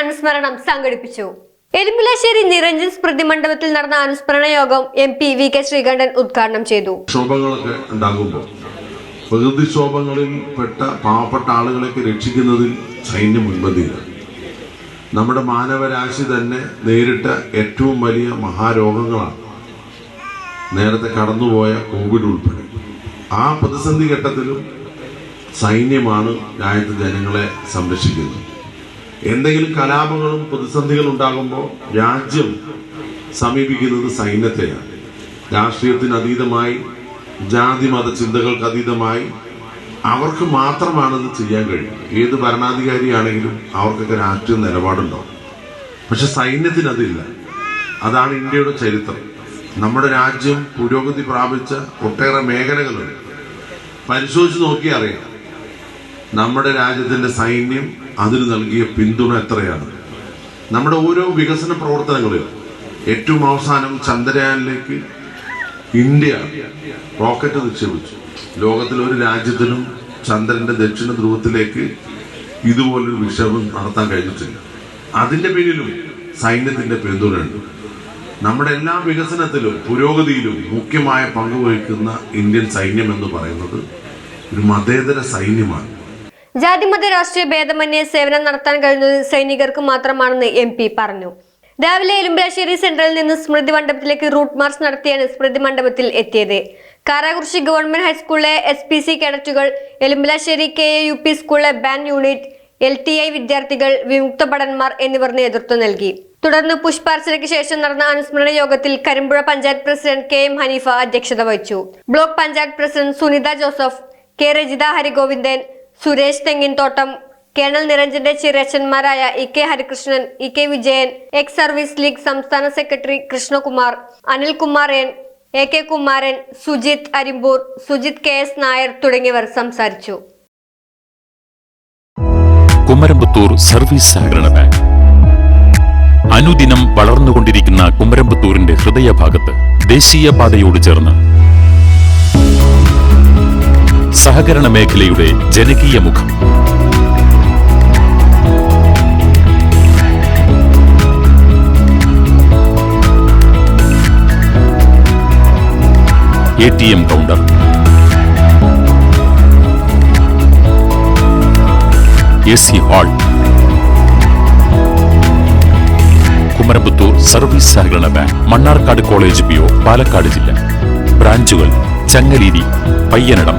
അനുസ്മരണം സംഘടിപ്പിച്ചു. എലുമ്പുലശ്ശേരി നിരഞ്ജൻ സ്മൃതി മണ്ഡപത്തിൽ നടന്ന അനുസ്മരണ യോഗം M P V K Sreekandan ഉദ്ഘാടനം ചെയ്തു. പ്രകൃതിക്ഷോഭങ്ങളിൽ പെട്ട പാവപ്പെട്ട ആളുകളെയൊക്കെ രക്ഷിക്കുന്നതിൽ സൈന്യം മുൻപന്തിയിലാണ് നമ്മുടെ മാനവരാശി തന്നെ നേരിട്ട ഏറ്റവും വലിയ മഹാരോഗങ്ങളാണ്. നേരത്തെ കടന്നുപോയ കോവിഡ് ഉൾപ്പെടെ. ആ പ്രതിസന്ധി ഘട്ടത്തിലും സൈന്യമാണ് രാജ്യത്തെ ജനങ്ങളെ സംരക്ഷിക്കുന്നത്. എന്തെങ്കിലും കലാപങ്ങളും പ്രതിസന്ധികളും ഉണ്ടാകുമ്പോൾ രാജ്യം സമീപിക്കുന്നത് സൈന്യത്തെയാണ്. രാഷ്ട്രീയത്തിന് അതീതമായി ജാതി മത ചിന്തകൾക്ക് അതീതമായി അവർക്ക് ഇത് ചെയ്യാൻ കഴിയും ഏത് ഭരണാധികാരിയാണെങ്കിലും അവർക്കൊക്കെ രാഷ്ട്രീയ നിലപാടുണ്ടാവും. പക്ഷെ സൈന്യത്തിന് അതില്ല. അതാണ് ഇന്ത്യയുടെ ചരിത്രം. നമ്മുടെ രാജ്യം പുരോഗതി പ്രാപിച്ച ഒട്ടേറെ മേഖലകളുണ്ട്. പരിശോധിച്ച് നോക്കിയാൽ അറിയാം. നമ്മുടെ രാജ്യത്തിന്റെ സൈന്യം അതിന് നൽകിയ പിന്തുണ എത്രയാണ്? നമ്മുടെ ഓരോ വികസന പ്രവർത്തനങ്ങളിലും ഏറ്റവും അവസാനം ചന്ദ്രയാനിലേക്ക് ഇന്ത്യ റോക്കറ്റ് നിക്ഷേപിച്ചു. ലോകത്തിലെ ഒരു രാജ്യത്തിനും ചന്ദ്രന്റെ ദക്ഷിണ ധ്രുവത്തിലേക്ക് ഇതുപോലൊരു വിക്ഷേപം നടത്താൻ കഴിഞ്ഞിട്ടില്ല. അതിന്റെ പിന്നിലും സൈന്യത്തിന്റെ പിന്തുണയുണ്ട്. നമ്മുടെ എല്ലാ വികസനത്തിലും പുരോഗതിയിലും മുഖ്യമായ പങ്ക് വഹിക്കുന്ന ഇന്ത്യൻ സൈന്യം എന്ന് പറയുന്നത് ഒരു മതേതര സൈന്യമാണ്. ജാതിമത രാഷ്ട്രീയ ഭേദമന്യേ സേവനം നടത്താൻ കഴിയുന്നത് സൈനികർക്ക് മാത്രമാണെന്ന് എം പി പറഞ്ഞു. രാവിലെ എലുമ്പലാശ്ശേരി സെൻട്രലിൽ നിന്ന് സ്മൃതി മണ്ഡപത്തിലേക്ക് റൂട്ട് മാർച്ച് നടത്തിയാണ് സ്മൃതി മണ്ഡപത്തിൽ എത്തിയത്. കാരാകുറിശി ഗവൺമെന്റ് ഹൈസ്കൂളിലെ S P C കേഡറ്റുകൾ Elumbalassery K A U P സ്കൂളിലെ band unit L T I വിദ്യാർത്ഥികൾ വിമുക്ത ഭടന്മാർ എന്നിവർ നേതൃത്വം നൽകി. തുടർന്ന് പുഷ്പാർച്ചനയ്ക്ക് ശേഷം നടന്ന അനുസ്മരണ യോഗത്തിൽ Karimpuzha panchayat president K M Haneefa അധ്യക്ഷത വഹിച്ചു. Block panchayat president Sunitha Joseph K Rajitha Harigovindan Suresh Thenginthottam colonel നിരഞ്ജന്റെ ചിരച്ചന്മാരായ E K Harikrishnan E K Vijayan ex service league സംസ്ഥാന secretary Krishnakumar Anilkumar N A K Kumaran Sujith Arimpur Sujith K S Nair തുടങ്ങിയവർ സംസാരിച്ചു. Kumarampathur service സഹകരണ bank. അനുദിനം വളർന്നുകൊണ്ടിരിക്കുന്ന കുമരമ്പത്തൂരിന്റെ ഹൃദയഭാഗത്ത് ദേശീയപാതയോട് ചേർന്ന് സഹകരണ മേഖലയുടെ ജനകീയ മുഖം. A T M counter A C hall Kumarampathur service സഹകരണ bank Mannarkkad college P Palakkad ജില്ല. ബ്രാഞ്ചുകൾ Changaleeri Payyanadam.